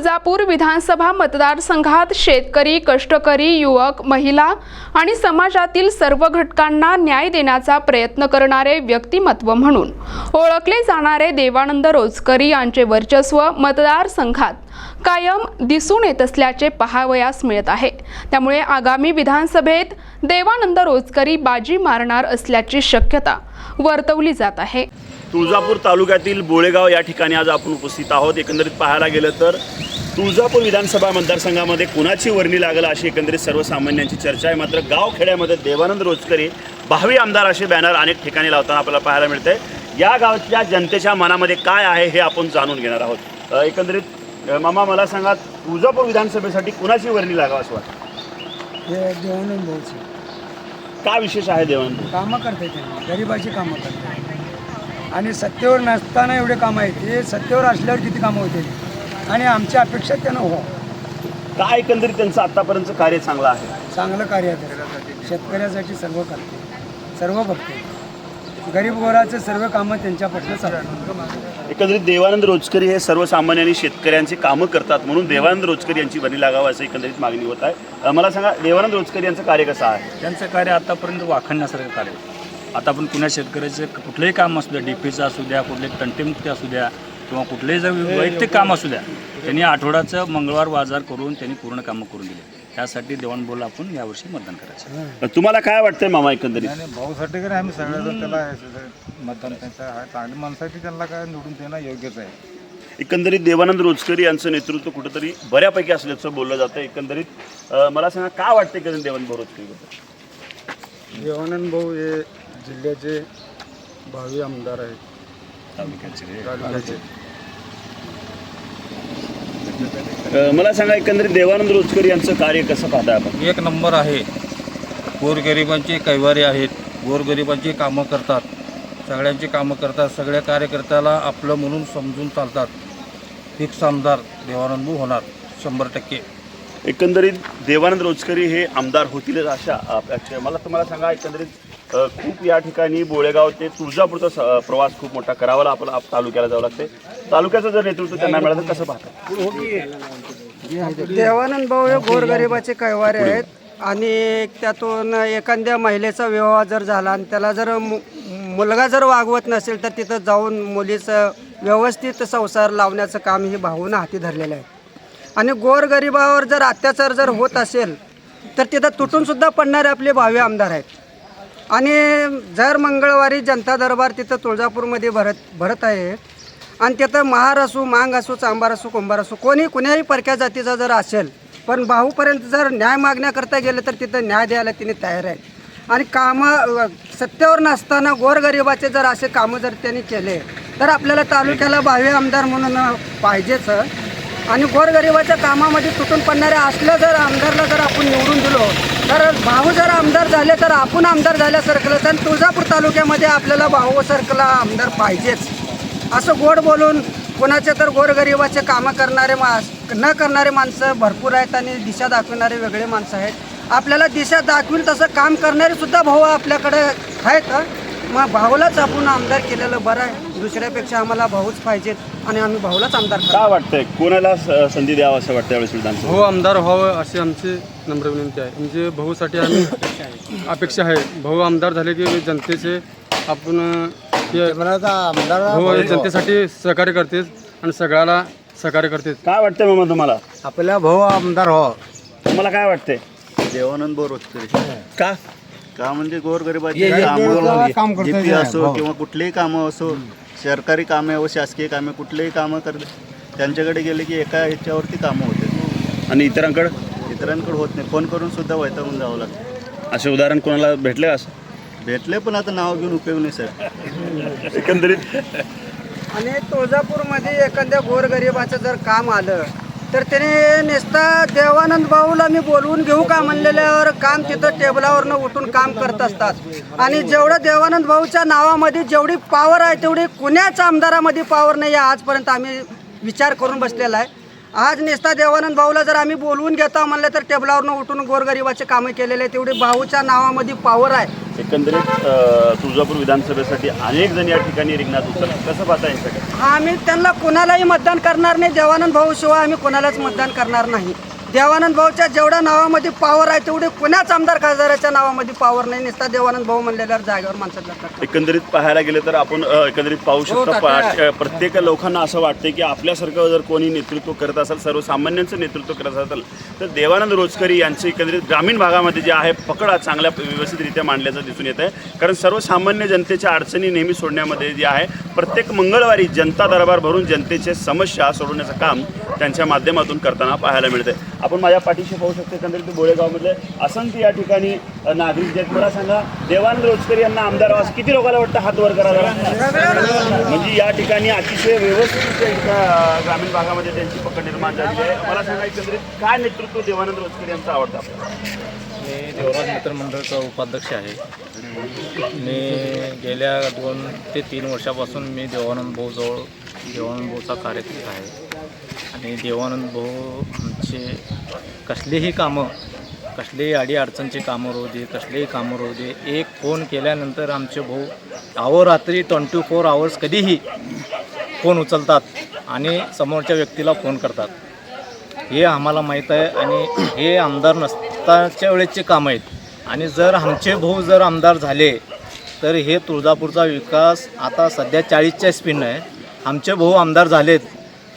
तुळजापूर विधानसभा मतदारसंघात शेतकरी कष्टकरी युवक महिला आणि समाजातील सर्व घटकांना न्याय देण्याचा प्रयत्न करणारे व्यक्तिमत्व म्हणून ओळखले जाणारे देवानंद रोजकरी यांचे वर्चस्व मतदारसंघात कायम दिसून येत असल्याचे पाहावयास मिळत आहे. त्यामुळे आगामी विधानसभेत देवानंद रोजकरी बाजी मारणार असल्याची शक्यता वर्तवली जात आहे. तुळजापूर तालुक्यातील बोळेगाव या ठिकाणी आज आपण उपस्थित आहोत. एकंदरीत पाहायला गेलं तर तुळजापूर विधानसभा मतदारसंघामध्ये कुणाची वर्णी लागल अशी एकंदरीत सर्वसामान्यांची चर्चा आहे. मात्र गावखेड्यामध्ये देवानंद रोजकरी भावी आमदार असे बॅनर अनेक ठिकाणी लावताना आपल्याला पाहायला मिळते या गावच्या जनतेच्या मनामध्ये काय आहे हे आपण जाणून घेणार आहोत. एकंदरीत मामा मला सांगा तुळजापूर विधानसभेसाठी कुणाची वर्णी लागावं असं वाटतं? देवानंद काय विशेष आहे देवानंद? कामं करते गरिबाची कामं करते आणि सत्तेवर नसताना एवढे कामं आहेत. ते सत्तेवर असल्यावर किती कामं होते आणि आमची अपेक्षा त्यांना हो. काय एकंदरीत त्यांचं आतापर्यंतचं कार्य चांगलं आहे? चांगलं कार्य आहे त्यांचं. शेतकऱ्यासाठी सर्व करते. सर्व बघते. गरीब गोराचे सर्व कामं त्यांच्यापासून चालतात. एकंदरीत देवानंद रोजकरी हे सर्वसामान्य आणि शेतकऱ्यांची कामं करतात म्हणून देवानंद रोजकरी यांची बनी लागावं असं एकंदरीत मागणी होत आहे. अं, मला सांगा देवानंद रोजकरी यांचं कार्य कसं आहे? त्यांचं कार्य आतापर्यंत वाखणण्यासारखं कार्य आहे. आता आपण पुण्या शेतकऱ्याचं कुठलंही काम असू द्या डीपीचं असू द्या कुठले तंटेमुक्ती असू द्या किंवा कुठलेही जर वैयक्तिक काम असू द्या त्यांनी आठवड्याचं मंगळवार बाजार करून त्यांनी पूर्ण कामं करून दिले. त्यासाठी देवाणबोला आपण यावर्षी मतदान करायचं. तुम्हाला काय वाटतंय मामा एकंदरीत? आणि भाऊसाठी काय आम्ही सगळ्याचं त्याला हे- मतदान त्यांचं आहे. चांगली माणसासाठी त्यांना काय निवडून देणं योग्यच आहे. एकंदरीत देवानंद रोजकरी यांचं नेतृत्व कुठंतरी बऱ्यापैकी असल्याचं बोललं जातं. एकंदरीत अं, मला सांगा काय वाटतं एकंदरीत देवानंद रोजकरी देवानंद भाऊ हे जिल्ह्याचे भावी आमदार आहेत. तालुक्याचे मला सांगा एकंदरीत देवानंद रोजकरी यांचं कार्य कसं पाहताय आपण? एक नंबर आहे. गोरगरिबांचे कैवारी आहेत. गोरगरिबांची कामं करतात. सगळ्यांची कामं करतात. सगळ्या कार्यकर्त्याला आपलं म्हणून समजून चालतात. फिक्स आमदार देवानंदभाऊ होणार शंभर टक्के. एकंदरीत देवानंद रोजकरी हे आमदार होतीलच अशा अपेक्षा आहे. मला तुम्हाला सांगा एकंदरीत खूप या ठिकाणी बोळेगाव ते तुळजापूरचा प्रवास खूप मोठा करावा आपला आप- तालुक्याला जावं लागते तालुक्याचं जर नेतृत्व त्यांना मिळालं तर कसं पाहता? देवानंद भाऊ हे गोरगरिबाचे कैवारे आहेत. आणि त्यातून एखाद्या महिलेचा विवाह जर झाला आणि त्याला जर मुलगा जर वागवत नसेल तर तिथं जाऊन मुलीचं व्यवस्थित संसार लावण्याचं काम ही भाऊनं हाती धरलेलं आहे. आणि गोरगरिबावर जर अत्याचार जर होत असेल तर तिथं तुटून सुद्धा पडणारे आपले भावी आमदार आहेत. आणि जर मंगळवारी जनता दरबार तिथं तुळजापूरमध्ये भरत भरत आहे आणि तिथं महार असो मांग असो चांबार असो कुंभार असो कोणी कुण्याही परक्या जातीचा जर असेल पण भाऊपर्यंत जर न्याय मागण्याकरता गेलं तर तिथं न्याय द्यायला तिने तयार आहे. आणि कामं सत्तेवर नसताना गोरगरिबाचे जर असे कामं जर त्यांनी केले तर आपल्याला तालुक्याला भावी आमदार म्हणून पाहिजेच. आणि गोरगरिबाच्या कामामध्ये तुटून पडणाऱ्या असल्या जर आमदारला जर आपण निवडून दिलो तर भाऊ जर आमदार झाले तर आपण आमदार झाल्यासारखं आणि तुळजापूर तालुक्यामध्ये आपल्याला भाऊसारखंला आमदार पाहिजेच. असं गोड बोलून कोणाचे तर गोरगरिबाचे कामं करणारे मा न करणारे माणसं भरपूर आहेत आणि दिशा दाखवणारे वेगळे माणसं आहेत. आपल्याला दिशा दाखवील तसं काम करणारे सुद्धा भाऊ आपल्याकडे आहेत मग भाऊलाच आपण आमदार केलेलं बरं आहे. दुसऱ्यापेक्षा आम्हाला भाऊच पाहिजेत आणि आम्ही भाऊलाच आमदार करतो काय वाटतंय? कोणाला स- संधी द्यावं असं वाटतं यावेळेस विधानसभा भाऊ आमदार व्हावं अशी आमची नम्र विनंती आहे. म्हणजे भाऊसाठी आम्ही अपेक्षा आहे. भाऊ आमदार झाले की जनतेचे आपण हे- भाऊ हे जनतेसाठी सहकार्य करतेच आणि सगळ्याला सहकार्य करतेच काय वाटतंय मामा तुम्हाला? आपल्या भाऊ आमदार हो तुम्हाला काय वाटतंय? देवानंद रोजकरी का? का म्हणजे गोरगरिबाची काम कामं करतो जीपी असो भाऊ. किंवा कुठलीही कामं असो सरकारी कामे व शासकीय कामे कुठलीही कामं कर त्यांच्याकडे गेले की एका ह्याच्यावरती कामं होते. आणि इतरांकडे? इतरांकडे होत नाही. फोन करून सुद्धा वैतागून जावं लागतं. असे उदाहरण कोणाला भेटले का असं? भेटले पण आता नाव घेऊन उपयोग नाही सर. एकंदरीत? आणि तुळजापूरमध्ये एखाद्या गोरगरिबाचं जर काम आलं तर त्याने नेसता देवानंद भाऊला मी बोलवून घेऊ का? म्हणलेल्यावर काम तिथं टेबलावरनं उठून काम करत असतात. आणि जेवढं देवानंद भाऊच्या नावामध्ये जेवढी पावर आहे तेवढी कुण्याच आमदारामध्ये पावर नाही आहे आजपर्यंत आम्ही विचार करून बसलेला आहे. आज नेस्ता देवानंद भाऊला जर आम्ही बोलवून घेतो म्हणलं तर टेबलावरनं उठून गोरगरिबाचे कामं केलेले आहे तेवढी भाऊच्या नावामध्ये पावर आहे. एकंदरीत अ, तुळजापूर विधानसभेसाठी अनेक जण या ठिकाणी रिंगणात उतरतात कसं पाहता हे सगळं? आम्ही त्यांना कोणालाही मतदान करणार नाही. देवानंद भाऊ शिवाय आम्ही कोणालाच मतदान करणार नाही. देवानंद भाऊच्या जेवढ्या नावामध्ये पावर आहे तेवढे कुणाच आमदार खासदाराच्या नावामध्ये पावर नाही. नुसता देवानंद भाऊ म्हणलेल्या जागेवर करतात. एकंदरीत पाहायला गेलं तर आपण अ, एकंदरीत पाहू शकतो पा- अ, प्रत्येक लोकांना असं वाटतं की आपल्यासारखं जर कोणी नेतृत्व करत असेल सर्वसामान्यांचं नेतृत्व करत असेल तर देवानंद रोजकरी यांचं एकंदरीत ग्रामीण भागामध्ये जे आहे पकड आज चांगल्या व्यवस्थितरित्या मांडल्याचं दिसून येत आहे कारण सर्वसामान्य जनतेच्या अडचणी नेहमी सोडण्यामध्ये जे आहे प्रत्येक मंगळवारी जनता दरबार भरून जनतेचे समस्या सोडवण्याचं काम त्यांच्या माध्यमातून करताना पाहायला मिळते. आपण माझ्या पाठीशी पाहू शकतो एकंदरीत बोळेगावमधले असंख्य या ठिकाणी नागरिक जे आहेत मला सांगा देवानंद रोजकरी यांना आमदार व्हावं, किती लोकांना वाटतं हात वर करायला? म्हणजे या ठिकाणी अतिशय व्यवस्थित ग्रामीण भागामध्ये त्यांची पकड निर्माण झाली आहे. मला सांगा एकंदरीत काय नेतृत्व देवानंद रोजकर यांचं आवडतं आपल्याला? मी देवराज मित्र मंडळाचा उपाध्यक्ष आहे. मी गेल्या दोन ते तीन वर्षापासून मी देवानंद भाऊजवळ देवानंद भाऊचा कार्यकर्ता आहे. आणि देवानंद भाऊ आमचे कसलेही कामं कसलेही अडीअडचणचे कामं राहू दे कसलेही कामं राहू दे एक फोन केल्यानंतर आमचे भाऊ अहोरात्री ट्वेंटी फोर आवर्स कधीही फोन उचलतात आणि समोरच्या व्यक्तीला फोन करतात. हे आम्हाला माहीत आहे आणि हे आमदार नसताच्या वेळेचे काम आहेत. आणि जर आमचे भाऊ जर आमदार झाले तर हे तुळजापूरचा विकास आता सध्या चाळीसच्या स्पीडनं आहे. आमचे भाऊ आमदार झालेत.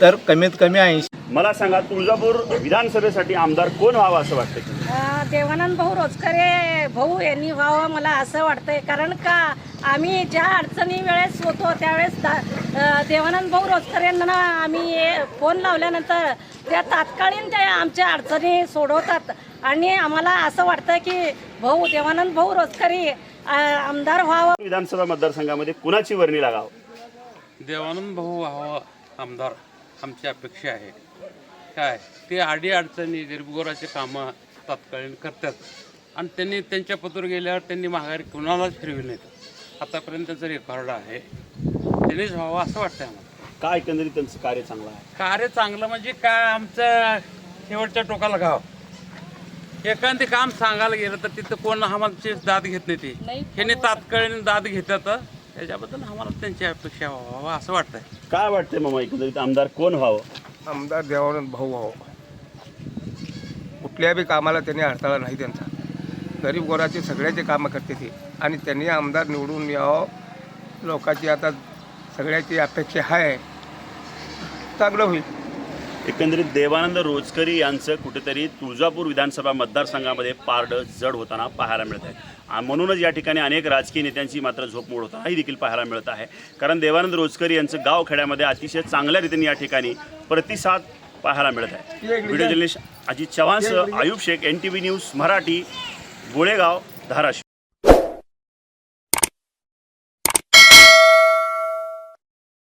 तर कमीत कमी ऐंशी. मला सांगा तुळजापूर विधानसभेसाठी आमदार कोण व्हावं असं वाटतं अ, देवानंद भाऊ रोजकरे भाऊ यांनी व्हावं मला असं वाटतंय. कारण का आम्ही ज्या अडचणी वेळेस होतो त्यावेळेस दा- देवानंद भाऊ रोजकर यांना आम्ही फोन लावल्यानंतर त्या तात्कालीन त्या आमच्या अडचणी सोडवतात. आणि आम्हाला असं वाटतं की भाऊ देवानंद भाऊ रोजकरी अ, आमदार व्हावं. विधानसभा मतदारसंघामध्ये कुणाची वर्णी लागावं? देवानंद भाऊ व्हावा आमदार. आमची अपेक्षा आहे. काय? ते आडी अडचणी गरीबगोराचे कामं तात्कालीन करतात. आणि त्यांनी त्यांच्या पत्र गेल्यावर त्यांनी माघारी कुणालाच फिरविले नाहीत आतापर्यंत त्यांचं रेकॉर्ड आहे त्यांनीच व्हावं असं वाटतं आम्हाला. काय एकंदरीत त्यांचं कार्य चांगलं आहे? कार्य चांगलं म्हणजे काय? आमचं शेवटच्या टोकाला गाव. एखादे काम सांगायला गेलं तर तिथं कोण आम्हाला दाद घेत नाही ते. ह्यांनी तात्कालीन दाद घेतात त्याच्याबद्दल आम्हाला त्यांची अपेक्षा व्हावं असं वाटतंय. काय वाटतंय मामा एकंदरीत आमदार कोण व्हावं? आमदार देवानंद भाऊ भाऊ कुठल्या बी कामाला त्यांनी अडथळा नाही त्यांचा. गरीब गोराचे सगळ्याचे कामं करते ते. आणि त्यांनी आमदार निवडून यावं. लोकांची आता सगळ्याची अपेक्षा आहे. चांगलं होईल. एकंदरीत देवानंद रोजकरी यांचं कुठेतरी तुळजापूर विधानसभा मतदारसंघामध्ये पारडं जड होताना पाहायला मिळत आहे. म्हणूनच या ठिकाणी अनेक राजकीय नेत्यांची मात्र झोपमोड होताना ही देखील पाहायला मिळत आहे. कारण देवानंद रोजकरी यांचं गाव खेड्यामध्ये अतिशय चांगल्या रीतीने या ठिकाणी प्रतिसाद पाहायला मिळत आहे. Video journalist Ajit चव्हाणसह Ayub Shaikh N T V news Marathi Golegaon Dharashiv.